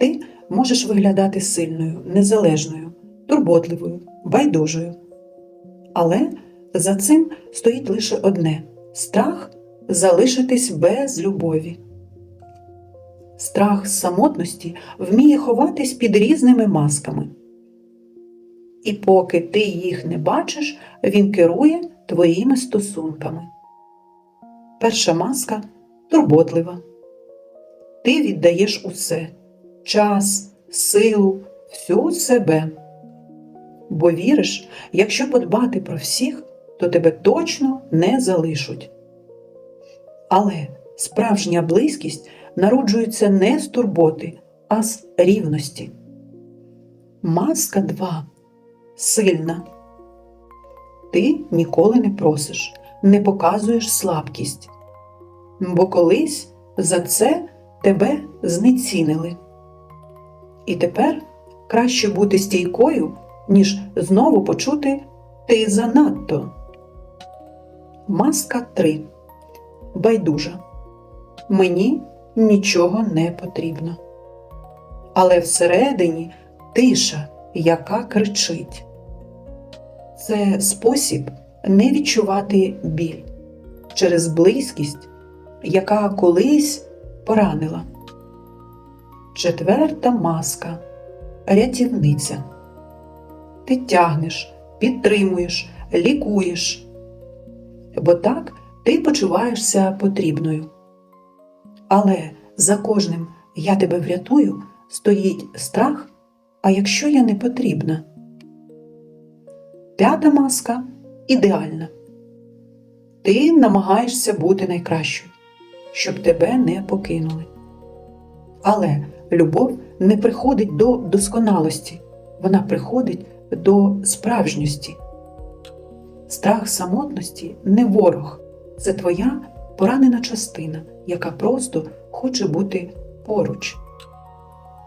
Ти можеш виглядати сильною, незалежною, турботливою, байдужою. Але за цим стоїть лише одне страх залишитись без любові. Страх самотності вміє ховатись під різними масками. І поки ти їх не бачиш, він керує твоїми стосунками. Перша маска турботлива. Ти віддаєш усе час, силу, всю себе. Бо віриш, якщо подбати про всіх, то тебе точно не залишать. Але справжня близькість народжується не з турботи, а з рівності. Маска 2. Сильна. Ти ніколи не просиш, не показуєш слабкість. Бо колись за це тебе знецінили. І тепер краще бути стійкою, ніж знову почути ти занадто. Маска 3. Байдужа. Мені нічого не потрібно. Але всередині тиша, яка кричить. Це спосіб не відчувати біль через близькість, яка колись поранила. Четверта маска рятівниця. Ти тягнеш, підтримуєш, лікуєш, бо так ти почуваєшся потрібною. Але за кожним я тебе врятую стоїть страх, а якщо я не потрібна. П'ята маска ідеальна. Ти намагаєшся бути найкращою, щоб тебе не покинули. Але любов не приходить до досконалості, вона приходить до справжньості. Страх самотності не ворог, це твоя поранена частина, яка просто хоче бути поруч.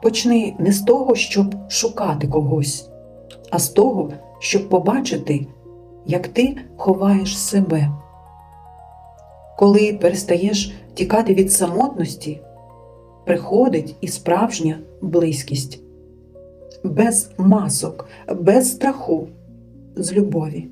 Почни не з того, щоб шукати когось, а з того, щоб побачити, як ти ховаєш себе. Коли перестаєш тікати від самотності, приходить і справжня близькість. Без масок, без страху, з любові.